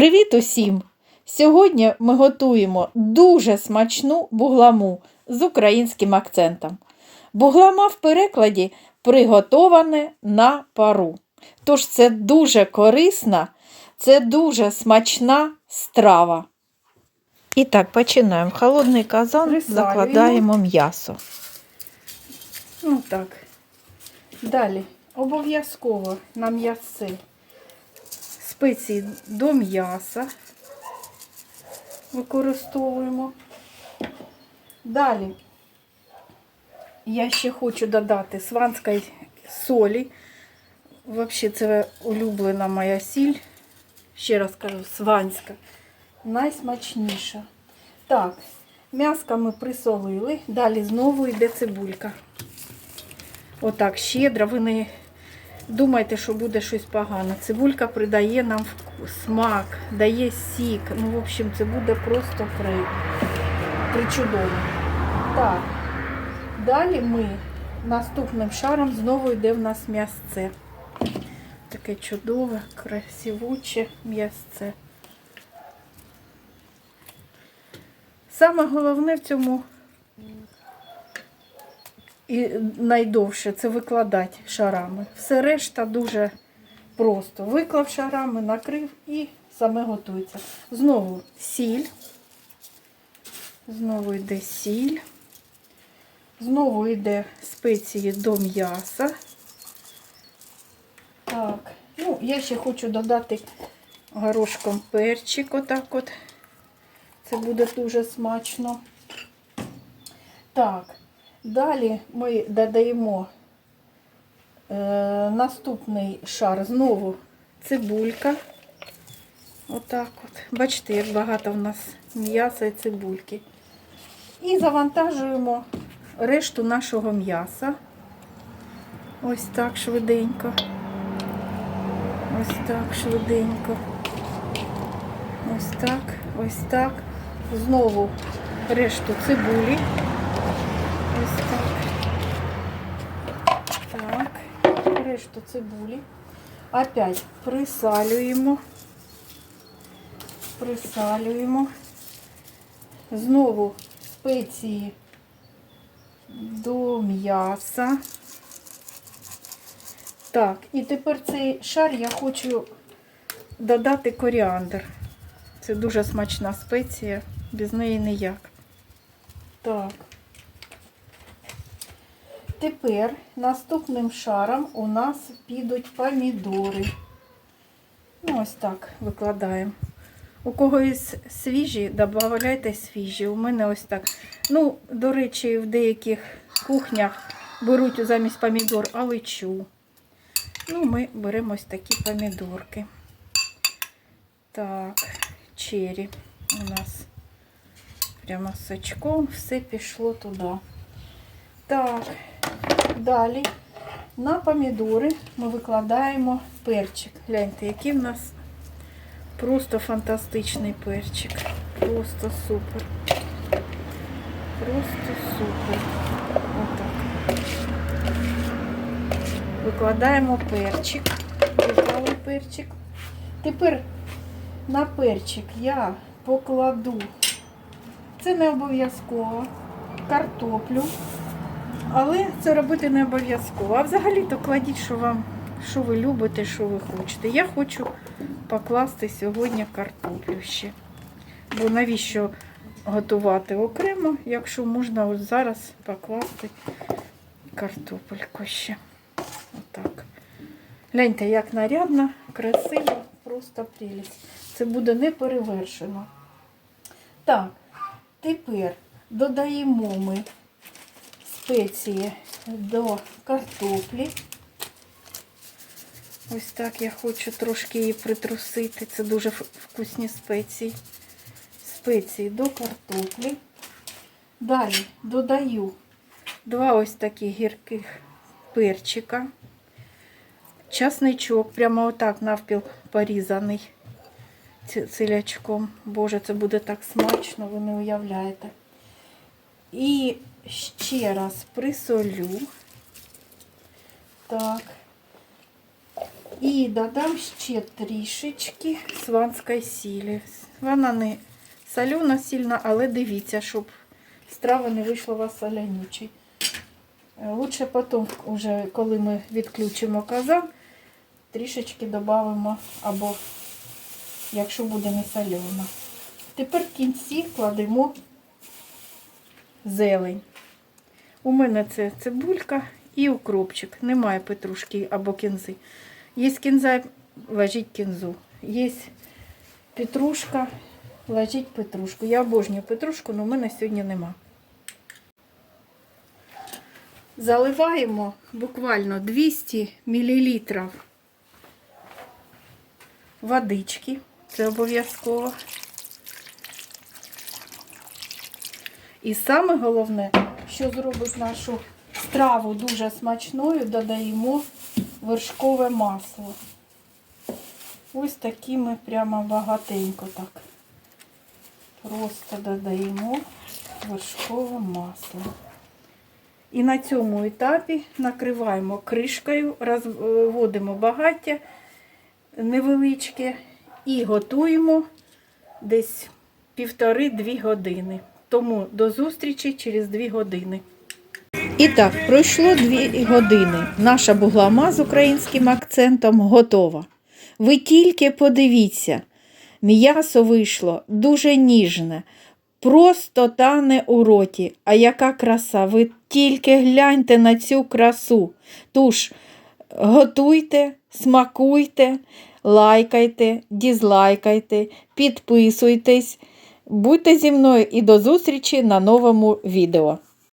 Привіт усім! Сьогодні ми готуємо дуже смачну бугламу з українським акцентом. Буглама в перекладі приготоване на пару. Тож це дуже корисна, це дуже смачна страва. І так, починаємо. В холодний казан Присалюємо. закладаємо м'ясо. Ну так. Далі. Обов'язково на м'ясце спеції до м'яса використовуємо. Далі я ще хочу додати сванської солі. Взагалі, це улюблена моя сіль. Ще раз кажу, сванська. Найсмачніша. Так, м'яско ми присолили. Далі знову йде цибулька. Отак щедро. Ви не думайте, що буде щось погане. Цибулька придає нам смак, дає сік. Ну, в общем, це буде просто при... причудово. Так. Далі ми наступним шаром знову йде в нас м'ясце. Таке чудове, красивуче м'ясце. Саме головне в цьому і найдовше це викладати шарами. Все решта дуже просто. Виклав шарами, накрив і саме готується. Знову сіль. Знову йде сіль. Знову йде спеції до м'яса. Так, ну, я ще хочу додати горошком перчик, отак от. Це буде дуже смачно. Так, далі ми додаємо е, наступний шар. Знову цибулька. Отак от. Бачите, як багато в нас м'яса і цибульки. І завантажуємо решту нашого м'яса. Ось так швиденько. Ось так швиденько. Ось так, ось так. Знову решту цибулі. Ось так. Так, решту цибулі. Опять присалюємо. Присалюємо. Знову спеції до м'яса. Так, і тепер цей шар я хочу додати коріандр. Це дуже смачна спеція, без неї ніяк. Так. Тепер наступним шаром у нас підуть помідори. Ну, ось так викладаємо. У когось свіжі, додавайте свіжі. У мене ось так. Ну, до речі, в деяких кухнях беруть замість помідор аличу. Ну, ми беремо ось такі помідорки. Так, чері у нас прямо сачком, все пішло туди. Так, далі на помідори ми викладаємо перчик. Гляньте, який в нас просто фантастичний перчик. Просто супер. Просто супер. Отак. Викладаємо перчик. Виклали перчик. Тепер на перчик я покладу, це не обов'язково, картоплю. Але це робити не обов'язково. А взагалі-то кладіть, що вам, що ви любите, що ви хочете. Я хочу покласти сьогодні картоплю ще. Бо навіщо готувати окремо, якщо можна ось зараз покласти картопельку ще. Отак. Гляньте, як нарядно, красиво, просто прелість. Це буде не перевершено. Так, тепер додаємо ми спеції до картоплі. Ось так я хочу трошки її притрусити. Це дуже вкусні спеції. Спеції до картоплі. Далі додаю два ось такі гірких перчика. Часничок, прямо отак навпіл порізаний ці- цилячком. Боже, це буде так смачно, ви не уявляєте. І ще раз присолю. Так. І додам ще трішечки сванської сілі. Вона не солена сильно, але дивіться, щоб страва не вийшла у вас солянючий. Лучше потім, уже, коли ми відключимо казан, трішечки додамо, або якщо буде не солена. Тепер в кінці кладемо зелень. У мене це цибулька і укропчик. Немає петрушки або кінзи. Є кінза, ложіть кінзу. Є петрушка, ложіть петрушку. Я обожнюю петрушку, але в мене сьогодні нема. Заливаємо буквально 200 мл водички. Це обов'язково. І саме головне, що зробить нашу страву дуже смачною, додаємо вершкове масло. Ось такими прямо багатенько так. Просто додаємо вершкове масло. І на цьому етапі накриваємо кришкою, розводимо багаття невеличке і готуємо десь півтори-дві години. Тому до зустрічі через дві години. І так, пройшло дві години. Наша буглама з українським акцентом готова. Ви тільки подивіться, м'ясо вийшло дуже ніжне, просто тане у роті. А яка краса! Ви тільки гляньте на цю красу. Тож, готуйте, смакуйте, лайкайте, дізлайкайте, підписуйтесь. Будьте зі мною і до зустрічі на новому відео.